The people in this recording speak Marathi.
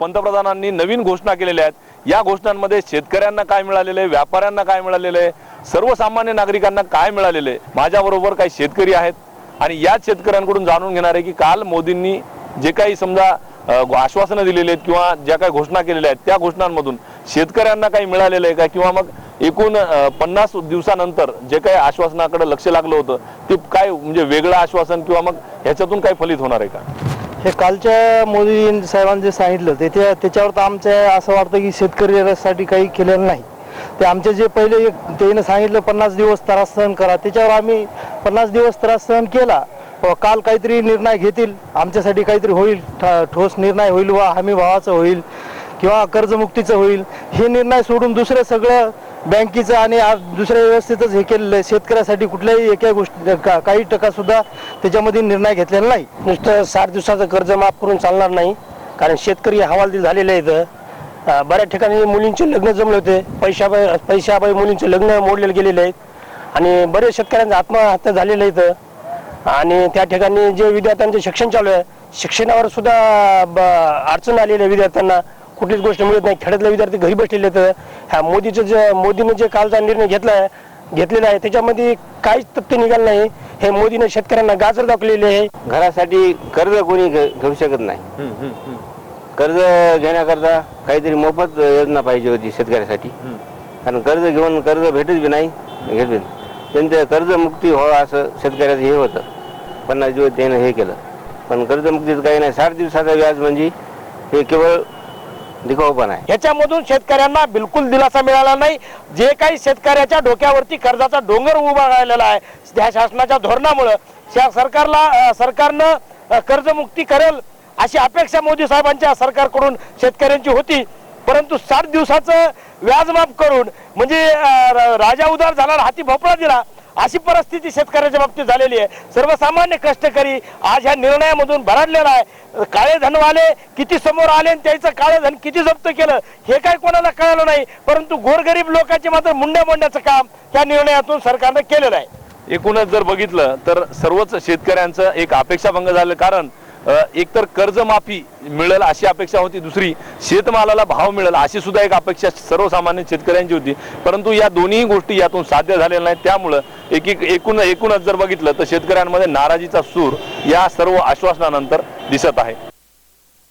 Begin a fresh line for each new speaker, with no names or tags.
पंतप्रधानांनी नवीन घोषणा केलेल्या आहेत. या घोषणांमध्ये शेतकऱ्यांना काय मिळालेलं आहे व्यापाऱ्यांना काय मिळालेलं आहे सर्वसामान्य नागरिकांना काय मिळालेलं आहे माझ्याबरोबर काही शेतकरी आहेत. आणि याच शेतकऱ्यांकडून जाणून घेणार आहे की काल मोदींनी जे काही समजा आश्वासनं दिलेली आहेत किंवा ज्या काही घोषणा केलेल्या आहेत त्या घोषणांमधून शेतकऱ्यांना काही मिळालेलं आहे का? किंवा मग एकूण पन्नास दिवसानंतर जे काही आश्वासनाकडे लक्ष लागलं होतं ते काय म्हणजे वेगळं आश्वासन किंवा मग ह्याच्यातून काही फलित होणार आहे का?
हे कालच्या मोदी साहेबांनी जे सांगितलं ते त्याच्यावर तर आमच्या असं वाटतं की शेतकऱ्यासाठी काही केलेलं नाही. ते आमचे जे पहिले त्यानं सांगितलं पन्नास दिवस त्रास सहन करा. त्याच्यावर आम्ही पन्नास दिवस त्रास सहन केला. व काल काहीतरी निर्णय घेतील. आमच्यासाठी काहीतरी होईल. ठ- ठोस निर्णय होईल व हमीभावाचं होईल. किंवा कर्जमुक्तीचं होईल हे निर्णय सोडून दुसरं सगळं बँकेचं आणि दुसऱ्या व्यवस्थेतच हे केलेलं आहे. शेतकऱ्यासाठी कुठल्याही एका गोष्टी का- काही टक्का सुद्धा त्याच्यामध्ये निर्णय घेतलेला नाही.
नुसतं साठ दिवसाचं कर्ज माफ करून चालणार नाही कारण शेतकरी हवालदिल झालेले आहेत. बऱ्याच ठिकाणी मुलींचे लग्न जमले होते. पैशाबाई पैशाबाई मुलींचे लग्न मोडलेले गेलेले आहेत. आणि बरेच शेतकऱ्यांचे आत्महत्या झालेल्या आहेत. आणि त्या ठिकाणी जे विद्यार्थ्यांचे शिक्षण चालू आहे शिक्षणावर सुद्धा ब- अडचण आलेली आहे विद्यार्थ्यांना. कुठलीच गोष्ट मिळत नाही. खेड्यातले विद्यार्थी घरी बसलेले आहेत. ह्या मोदीचं जे मोदीने जे कालचा निर्णय घेतला आहे घेतलेला आहे त्याच्यामध्ये काहीच तथ्य निघालं नाही. हे मोदीने शेतकऱ्यांना गाजर दाखवलेले आहे.
घरासाठी कर्ज कोणी घे- घेऊ शकत नाही. कर्ज घेण्याकरता काहीतरी मोफत योजना पाहिजे होती शेतकऱ्यासाठी. कारण कर्ज घेऊन कर्ज भेटत बी नाही. घेत. त्यांचं कर्जमुक्ती व्हावं असं शेतकऱ्याचं हे होतं. पन्नास दिवस त्यानं हे केलं. पण कर्जमुक्तीचं काही नाही. साठ दिवसाचा व्याज म्हणजे हे केवळ दिखाऊपण आहे.
ह्याच्यामधून शेतकऱ्यांना बिलकुल दिलासा मिळाला नाही. जे काही शेतकऱ्याच्या डोक्यावरती कर्जाचा डोंगर उभा राहिलेला आहे त्या शासनाच्या धोरणामुळं त्या सरकारला सरकारनं कर्जमुक्ती करेल अशी अपेक्षा मोदी साहेबांच्या सरकारकडून शेतकऱ्यांची होती. परंतु साठ दिवसाचं व्याज माफ करून म्हणजे राजा उदार झाला हाती भोपळा दिला. अशी परिस्थिती शेतकऱ्याच्या बाबतीत झालेली आहे. सर्वसामान्य कष्टकरी आज ह्या निर्णयामधून भराडलेला आहे. काळे धनवाले किती समोर आले आणि त्याचं काळे धन किती जप्त केलं हे काय कोणाला कळालं नाही. परंतु गोरगरीब लोकांचे मात्र मुंड्या मोडण्याचं काम या निर्णयातून सरकारनं केलेलं आहे.
एकूणच जर बघितलं तर सर्वच शेतकऱ्यांचं एक अपेक्षाभंग झालं कारण एकतर कर्जमाफी मिळेल अशी अपेक्षा होती दुसरी शेतमालाला भाव मिळेल अशी सुद्धा एक अपेक्षा सर्वसामान्य शेतकऱ्यांची होती. परंतु या दोन्ही गोष्टी यातून साध्य झालेल्या नाहीत. त्यामुळं एक एक एकूण एकूणच जर बघितलं तर शेतकऱ्यांमध्ये नाराजीचा सूर या सर्व आश्वासनानंतर दिसत आहे.